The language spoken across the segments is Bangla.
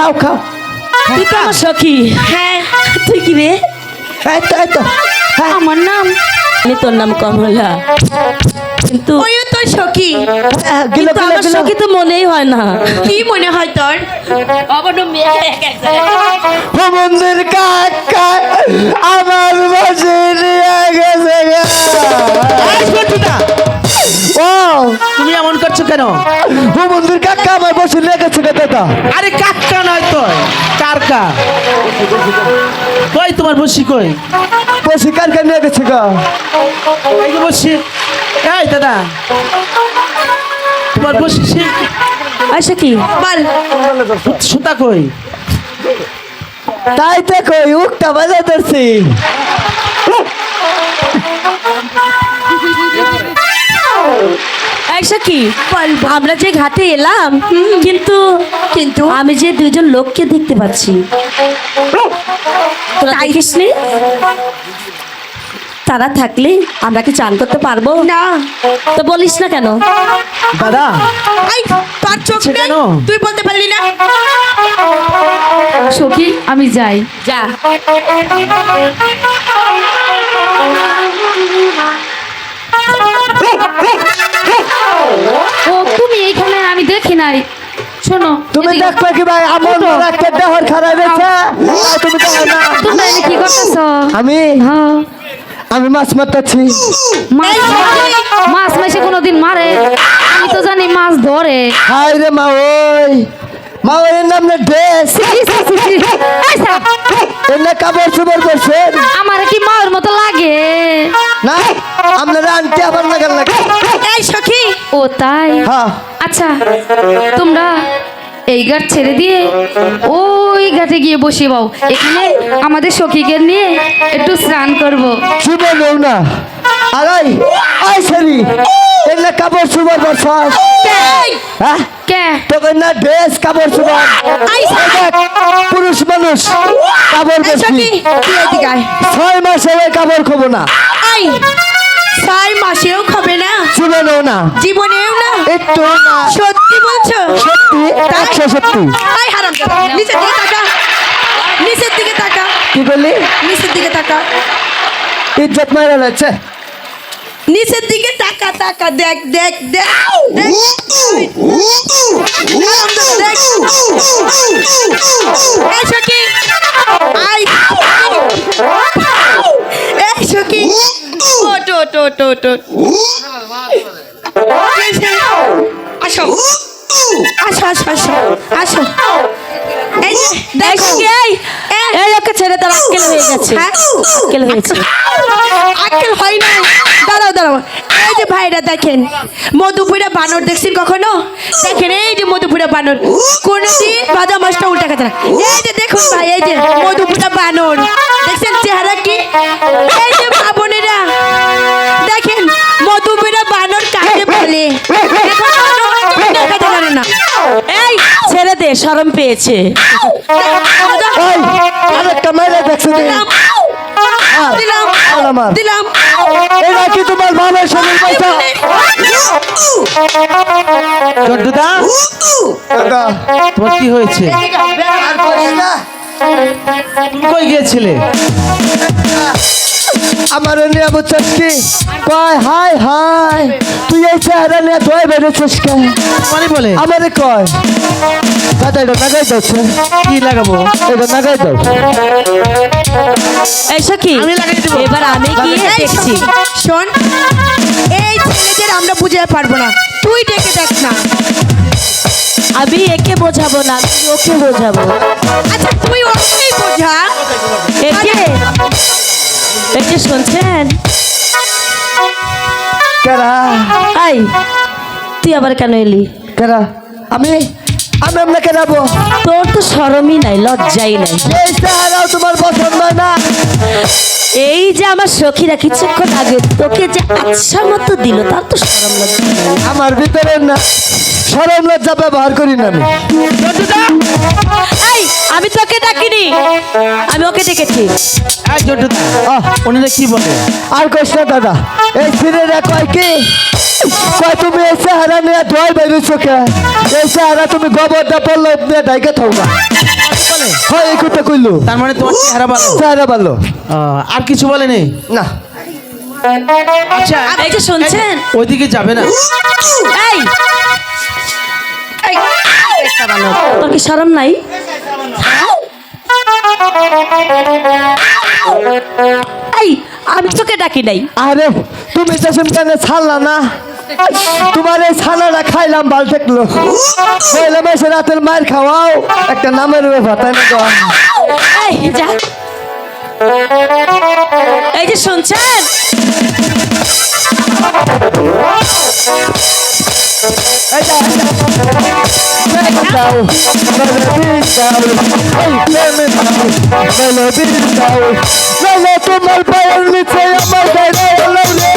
খাও খাও। তুই তো আমার সখী। হ্যাঁ। তুই কি রে? এই তো এই তো। হ্যাঁ। আমার নাম? আমি তোর নাম কমলা। কিন্তু ওইও তোর সখী। হ্যাঁ, গিলো কিন্তু গিলো আমার গিলো। সখী তো মনেই হয় না। কি মনে হয় তোর? অবশ্য মেয়ে মন্দির কাকা আমার বাসে নিয়ে গেছে কেন? ও মন্দির কাকা আমার বসে নিয়ে গেছে গা দাদা। আরে কাক্কা নয় তো কারকা। কই তোমার বসি কই? বসে কারকা নিয়ে গেছে গা। এই যে বসি। এই দাদা তোমার বসি সে সখী বল সুতা কই? তাই তো কই উঠটা বাজা ধরছি। এই সখী আমরা যে ঘাটে এলাম কিন্তু কিন্তু আমি যে দুজন লোককে দেখতে পাচ্ছি। তোরা দেখিসনি? তারা থাকলে আমরা কি চান করতে পারব? না। তো বলিস না কেন? দাদা তোর চোখ নেই? তুই বলতে পারলি না? সখী আমি যাই। যা। ও তুমি এইখানে আমি দেখি নাই। শোনো তুমি দেখবে কি ভাই আমার। একটা দেহর খারাপ হয়েছে? তুমি দেখো না। এনে কি করতেছ? আমি? হ্যাঁ। আমি মাছ মারতেছি। মাছ মাছ মাসে কোনোদিন মারে। আমি তো জানি মাছ ধরে। হাই রে মা ওই। মা ওই নাম না ড্রেস। ছি, ছি, ছি, ছি। এই সাপ, এর না কাপড় চোপড় করছেন আমার কি মায়ের মতো লাগে? না আপনারা আনতে আবার লাগান লাগে এই সখী ও তাই? আচ্ছা তোমরা এই ঘাট ছেড়ে দিয়ে ওই ঘাটে গিয়ে বসে বাও। এখানে আমাদের সখীকে নিয়ে একটু স্নান করব। না সেরি এর না কাপড় হ্যাঁ? কে? তোকে না ড্রেস কাপড় পুরুষ মানুষ কাপড় বেশি। ছয় মাসে কাপড় খাব না। ছয় মাসেও খাবে না। জীবনেও না। জীবনেও না। একটু না। সত্যি বলছো? সত্যি একশো সত্যি। আই হারাম নিচের দিকে তাকা। নিচের দিকে তাকা। কি বললি? নিচের দিকে তাকা। ইজ্জত মারা যাচ্ছে। নিচের দিকে তাকা তাকা। দেখ দেখ দেখ। দেখ। ওট ওট ওট ওট আসো আসো আসো আসো আসো এই দেখো। এই এই ওকে ছেড়ে তার আক্কেল হয়ে গেছে। হ্যাঁ? আক্কেল হয়েছে আক্কেল হয় না দাঁড়াও দাঁড়াও। এই যে ভাইরা দেখেন। মধুপুরা বানর দেখছেন কখনো? দেখেন এই যে মধুপুরা বানর। কোনদিন বাজা মাছটা উল্টা খাতে না। এই যে দেখুন ভাই এই যে মধুপুরা বানর। দেখছেন চেহারা কি? এই যে শরম পেয়েছে। আরেকটা মেরে দেখছ দিলাম। দিলাম। আর আমার। দিলাম। এটা কি তোমার ভালো শরীর পয়সা জন্টুদা দাদা তোমার কি হয়েছে। তুমি কই গিয়েছিলে? আমার নিয়ে বুঝছিস কয় হাই হাই তুই এই চেহারা নিয়ে ধোয় বেরোছিস কে? মানে বলে? আমারে কয় দাদা এটা নাগাই যাচ্ছে কি লাগাবো? এটা নাগাই দাও এই সখি আমি লাগিয়ে দেবো। এবার আমি গিয়ে দেখছি। শোন এই ছেলেদের আমরা বুঝতে পারব না। তুই ডেকে দেখ না। আমি একে বোঝাবো না আমি ওকে বোঝাবো। আচ্ছা তুই ওকেই বোঝা। একে? একে শুনছেন? কেরা? আই তুই আবার কেন এলি? কেরা? আমি আমি আপনাকে যাব তোর তো শরমই নাই লজ্জাই নাই। এই চেহারাও তোমার পছন্দ না। এই যে আমার সখীরা কিছুক্ষণ আগে তোকে যে আচ্ছা মতো দিল তার তো শরম লজ্জা। আমার ভিতরে না সরম লজ্জা ব্যবহার করি না আমি। আমি ওকে ডেকেছি এই জন্টুদা ওনারা কি বলে আর না দাদা এই ছিঁড়ে কয় কি কয় তুমি এই চেহারা নিয়ে ধোয় বেরিয়েছো কে এই চেহারা তুমি গোবরটা পড়ল নিয়ে ডাইকে থাও না বলে হয় এই কথা কইলো তার মানে তোমার চেহারা ভালো চেহারা ভালো আর কিছু বলেনি না আচ্ছা এই যে শুনছেন ওইদিকে যাবে না এই এই, তোর কি শরম নাই এই আমি তোকে ডাকি নাই। আরে তুমি তো কেন ছাড়লা না? তোমার এই ছানাটা খাইলাম ভালো থাকল কইলাম এসে রাতের মায়ের খাওয়াও একটা নামের ব্যাপার তাই না তো? এই যা। এই যে শুনছেন? এই যা, এই যা। প্রেমে দাও, মেলোডি দাও, এই প্রেমে দাও, মেলোডি দাও। নইলে তোমার পায়ের নিচে আমার গায়ে এলো রে।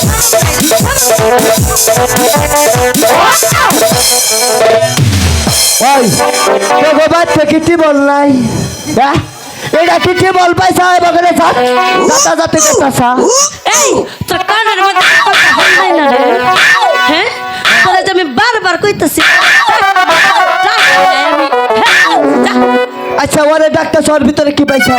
প্রেম দাও, মেলোডি দাও, প্রেম দাও, মেলোডি দাও। এই ছাড়বি? ওই তোকে বাচ্চা কি টিবল নাই এটা কি টিবল পয়সা বগলে থাক যাতা যাতে চাষা এই তোর কানের মধ্যে কথা হয় না রে হ্যাঁ তোরা আমি বারবার কইতাছি। আচ্ছা ওরে ডাক্তার সর ভিতরে কি পাইছা